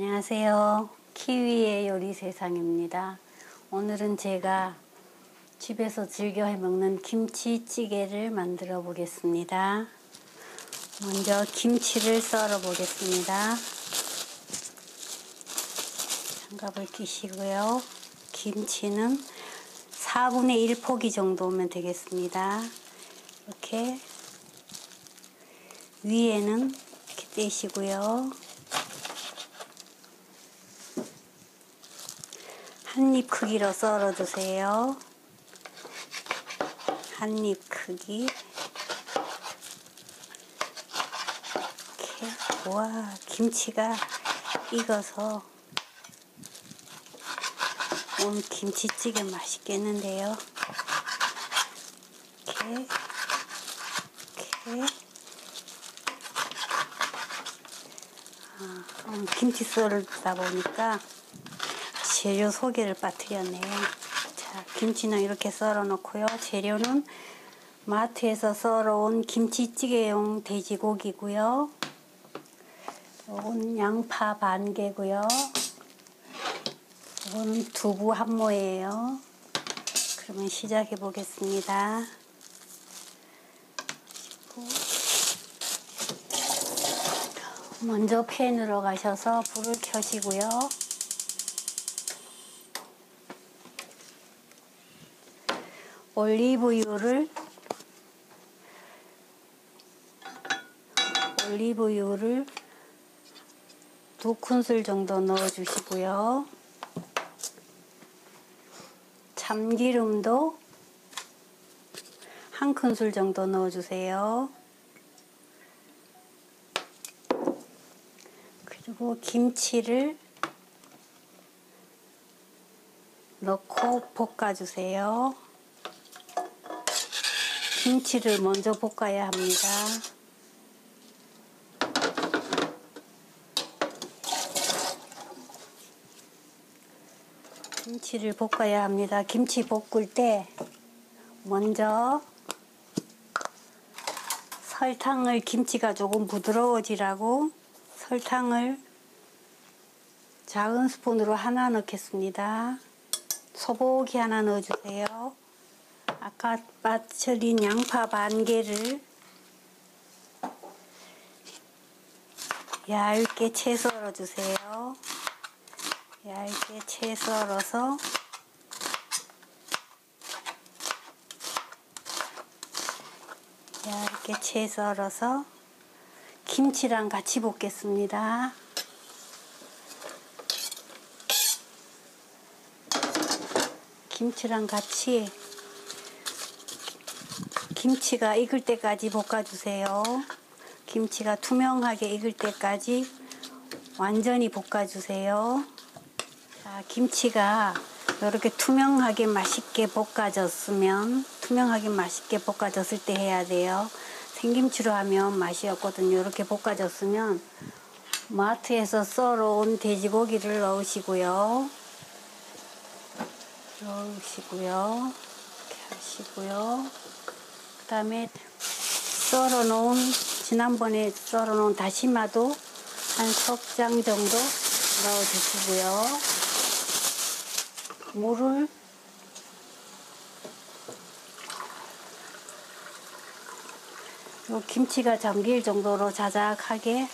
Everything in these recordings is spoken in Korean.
안녕하세요. 키위의 요리 세상입니다. 오늘은 제가 집에서 즐겨 해먹는 김치찌개를 만들어 보겠습니다. 먼저 김치를 썰어 보겠습니다. 장갑을 끼시고요. 김치는 4분의 1 포기 정도면 되겠습니다. 이렇게 위에는 이렇게 떼시고요. 한 입 크기로 썰어 주세요. 한 입 크기. 이렇게 와 김치가 익어서 오늘 김치찌개 맛있겠는데요. 이렇게 이렇게 아, 오늘 김치 썰다 보니까 재료 소개를 빠뜨렸네요. 자, 김치는 이렇게 썰어 놓고요. 재료는 마트에서 썰어온 김치찌개용 돼지고기고요. 이건 양파 반 개고요. 이건 두부 한 모예요. 그러면 시작해 보겠습니다. 먼저 팬으로 가셔서 불을 켜시고요. 올리브유를 올리브유를 두 큰술 정도 넣어 주시고요. 참기름도 한 큰술 정도 넣어 주세요. 그리고 김치를 넣고 볶아 주세요. 김치를 먼저 볶아야 합니다. 김치를 볶아야 합니다. 김치 볶을 때 먼저 설탕을 김치가 조금 부드러워지라고 설탕을 작은 스푼으로 하나 넣겠습니다. 소복이 하나 넣어주세요. 아까 빠뜨린 양파 반 개를 얇게 채 썰어 주세요. 얇게 채 썰어서 얇게 채 썰어서 김치랑 같이 볶겠습니다. 김치랑 같이 김치가 익을 때까지 볶아주세요. 김치가 투명하게 익을 때까지 완전히 볶아주세요. 자, 김치가 이렇게 투명하게 맛있게 볶아졌으면 투명하게 맛있게 볶아졌을 때 해야 돼요. 생김치로 하면 맛이 없거든요. 이렇게 볶아졌으면 마트에서 썰어온 돼지고기를 넣으시고요. 넣으시고요. 이렇게 하시고요. 그 다음에 썰어 놓은 지난번에 썰어 놓은 다시마도 한 석 장 정도 넣어 주시고요. 물을 요 김치가 잠길 정도로 자작하게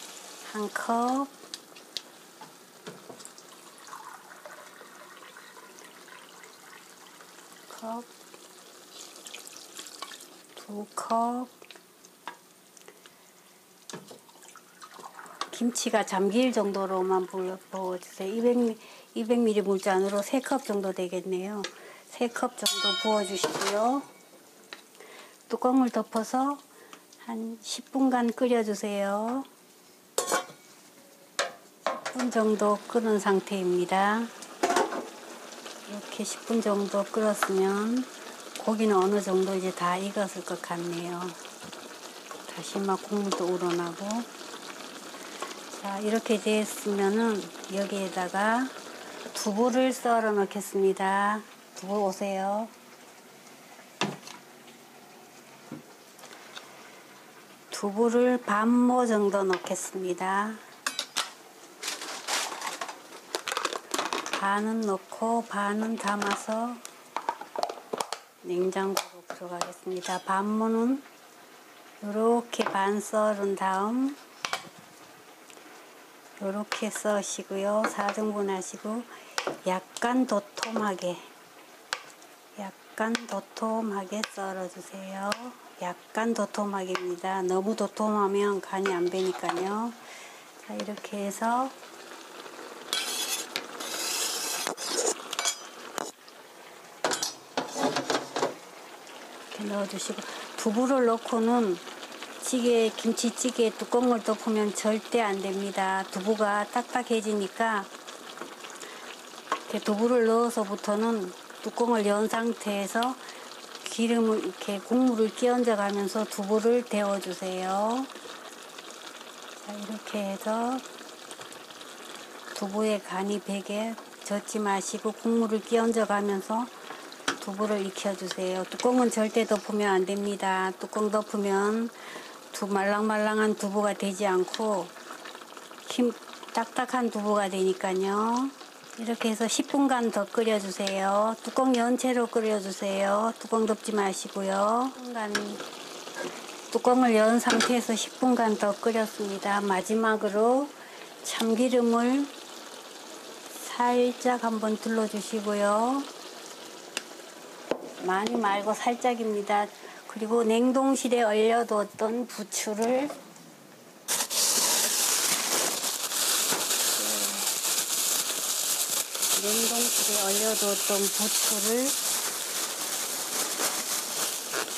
한 컵, 컵, 두 컵, 김치가 잠길 정도로만 부어주세요. 200, 200ml 물잔으로 3컵 정도 되겠네요. 3컵 정도 부어주시고요. 뚜껑을 덮어서 한 10분간 끓여주세요. 10분 정도 끓은 상태입니다. 이렇게 10분 정도 끓었으면 고기는 어느 정도 이제 다 익었을 것 같네요. 다시마 국물도 우러나고 자 이렇게 됐으면은 여기에다가 두부를 썰어 넣겠습니다. 두부 오세요. 두부를 반모 정도 넣겠습니다. 반은 넣고 반은 담아서 냉장고로 들어가겠습니다. 반무는 이렇게 반 썰은 다음 이렇게 써시고요. 4등분 하시고 약간 도톰하게 약간 도톰하게 썰어주세요. 약간 도톰하게입니다. 너무 도톰하면 간이 안 배니까요. 자, 이렇게 해서 이렇게 넣어주시고 두부를 넣고는 찌개 김치찌개 뚜껑을 덮으면 절대 안 됩니다. 두부가 딱딱해지니까 두부를 넣어서부터는 뚜껑을 연 상태에서 기름을 이렇게 국물을 끼얹어 가면서 두부를 데워 주세요. 자, 이렇게 해서 두부에 간이 배게 젓지 마시고 국물을 끼얹어 가면서 두부를 익혀주세요. 뚜껑은 절대 덮으면 안 됩니다. 뚜껑 덮으면 두 말랑말랑한 두부가 되지 않고 힘 딱딱한 두부가 되니까요. 이렇게 해서 10분간 더 끓여주세요. 뚜껑 연 채로 끓여주세요. 뚜껑 덮지 마시고요. 10분간 뚜껑을 연 상태에서 10분간 더 끓였습니다. 마지막으로 참기름을 살짝 한번 둘러주시고요. 많이 말고 살짝입니다. 그리고 냉동실에 얼려뒀던 부추를 네. 냉동실에 얼려뒀던 부추를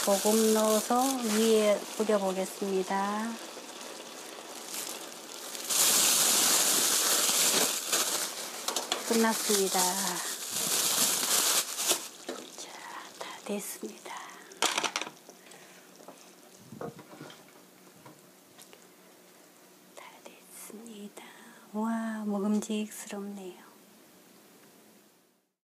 조금 넣어서 위에 뿌려보겠습니다. 끝났습니다. 자, 다 됐습니다. 다 됐습니다. 와, 먹음직스럽네요.